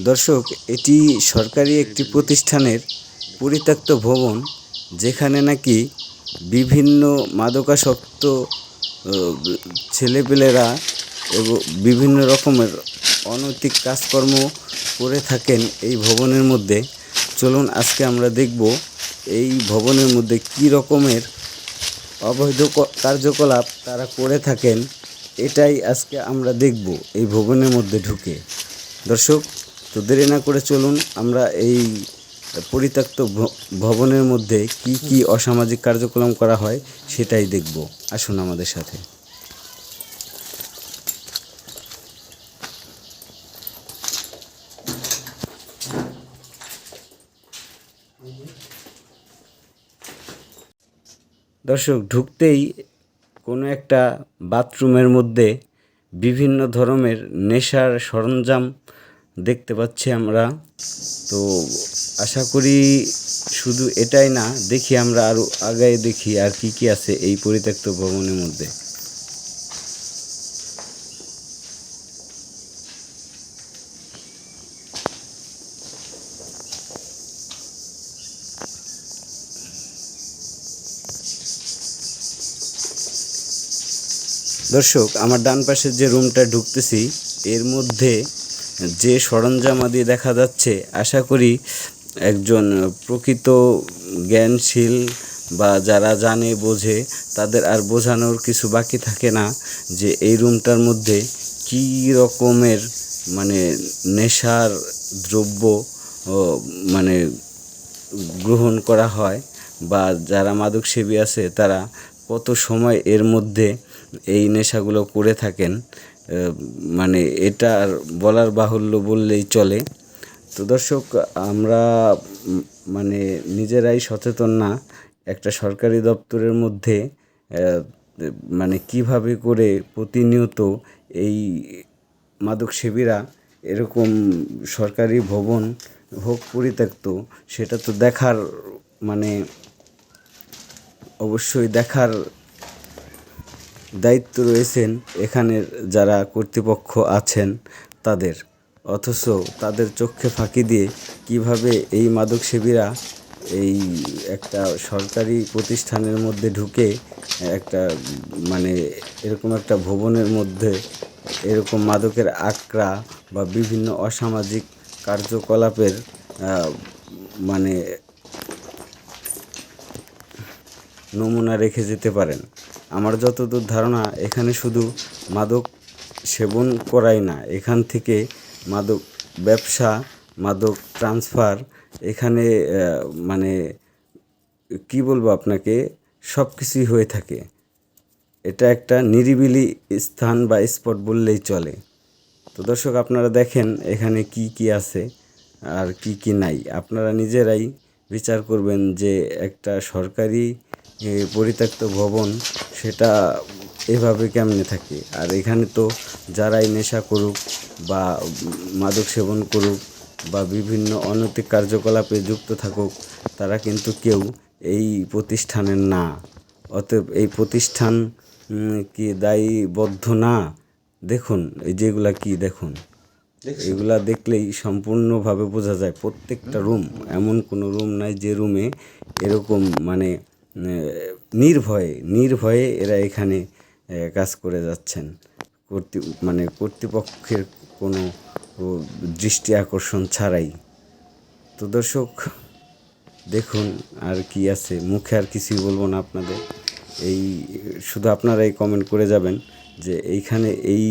দর্শক, এটি সরকারি একটি প্রতিষ্ঠানের পরিত্যক্ত ভবন, যেখানে নাকি বিভিন্ন মাদকাসক্ত ছেলেপেলেরা এবং বিভিন্ন রকমের অনৈতিক কাজকর্ম করে থাকেন এই ভবনের মধ্যে। চলুন, আজকে আমরা দেখব এই ভবনের মধ্যে কী রকমের অবৈধ কার্যকলাপ তারা করে থাকেন। এটাই আজকে আমরা দেখব এই ভবনের মধ্যে ঢুকে। দর্শক তো দেরি না করে চলুন, আমরা এই পরিত্যক্ত ভবনের মধ্যে কি কি অসামাজিক কার্যক্রম করা হয় সেটাই দেখব। আসুন আমাদের সাথে। দর্শক, ঢুকতেই কোনো একটা বাথরুমের মধ্যে বিভিন্ন ধরনের নেশার সরঞ্জাম দেখতে পাচ্ছি আমরা। তো আশা করি শুধু এটাই না, দেখি আমরা আরও আগায় দেখি আর কি কি আছে এই পরিত্যক্ত ভবনের মধ্যে। দর্শক, আমার ডান পাশে যে রুমটা ঢুকতেছি, এর মধ্যে যে সরঞ্জামাদি দেখা যাচ্ছে, আশা করি একজন প্রকৃত জ্ঞানশীল বা যারা জানে, বোঝে, তাদের আর বোঝানোর কিছু বাকি থাকে না যে এই রুমটার মধ্যে কী রকমের মানে নেশার দ্রব্য মানে গ্রহণ করা হয় বা যারা মাদকসেবী আছে তারা কত সময় এর মধ্যে এই নেশাগুলো করে থাকেন মানে এটা আর বলার বাহুল্য বললেই চলে। তো দর্শক, আমরা মানে নিজেরাই সচেতন না, একটা সরকারি দপ্তরের মধ্যে মানে কীভাবে করে প্রতিনিয়ত এই মাদক মাদকসেবীরা এরকম সরকারি ভবন হোক পরিত্যক্ত, সেটা তো দেখার মানে অবশ্যই দেখার দায়িত্ব রয়েছেন এখানের যারা কর্তৃপক্ষ আছেন তাদের। অথচ তাদের চোখে ফাঁকি দিয়ে কীভাবে এই মাদকসেবীরা এই একটা সরকারি প্রতিষ্ঠানের মধ্যে ঢুকে, একটা মানে এরকম একটা ভবনের মধ্যে এরকম মাদকের আক্রা বা বিভিন্ন অসামাজিক কার্যকলাপের মানে নমুনা রেখে যেতে পারেন। আমার যতদূর ধারণা, এখানে শুধু মাদক সেবন করাই না, এখান থেকে মাদক ব্যবসা, মাদক ট্রান্সফার, এখানে মানে কি বলব আপনাকে সব কিছুই হয়ে থাকে। এটা একটা নিরিবিলি স্থান বা স্পট বললেই চলে। তো দর্শক, আপনারা দেখেন এখানে কি কি আছে আর কি কি নাই। আপনারা নিজেরাই বিচার করবেন যে একটা সরকারি এ, পরিত্যক্ত ভবন সেটা এভাবে কেমনে থাকে? আর এখানে তো যারাই নেশা করুক বা মাদক সেবন করুক বা বিভিন্ন অনৈতিক কার্যকলাপে যুক্ত থাকুক তারা কিন্তু কেউ এই প্রতিষ্ঠানের না। অতএব এই প্রতিষ্ঠান কি দায়ীবদ্ধ না? দেখুন এই যেগুলা কি দেখুন? এগুলা দেখলেই সম্পূর্ণভাবে বোঝা যায় প্রত্যেকটা রুম। এমন কোনো রুম নাই যে রুমে এরকম মানে নির্ভয়ে নির্ভয়ে এরা এখানে কাজ করে যাচ্ছেন। কর্তৃ মানে কর্তৃপক্ষের কোনো দৃষ্টি আকর্ষণ ছাড়াই। তো দর্শক, দেখুন আর কি আছে। মুখে আর কিছুই বলব না আপনাদের। এই, শুধু আপনারাই কমেন্ট করে যাবেন যে এইখানে এই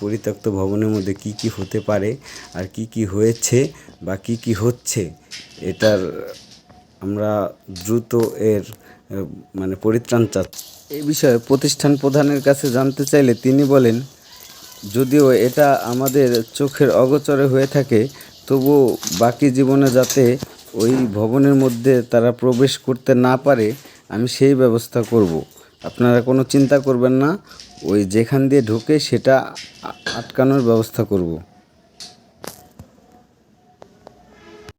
পরিত্যক্ত ভবনের মধ্যে কি কি হতে পারে, আর কি কি হয়েছে বা কি কি হচ্ছে, এটার আমরা দ্রুত এর মানে পরিত্রাণ চাচ্ছি এই বিষয়ে প্রতিষ্ঠান প্রধানের কাছে জানতে চাইলে তিনি বলেন, যদিও এটা আমাদের চোখের অগোচরে হয়ে থাকে তবু বাকি জীবনে যাতে ওই ভবনের মধ্যে তারা প্রবেশ করতে না পারে, আমি সেই ব্যবস্থা করব। আপনারা কোনো চিন্তা করবেন না, ওই যেখান দিয়ে ঢুকে সেটা আটকানোর ব্যবস্থা করব।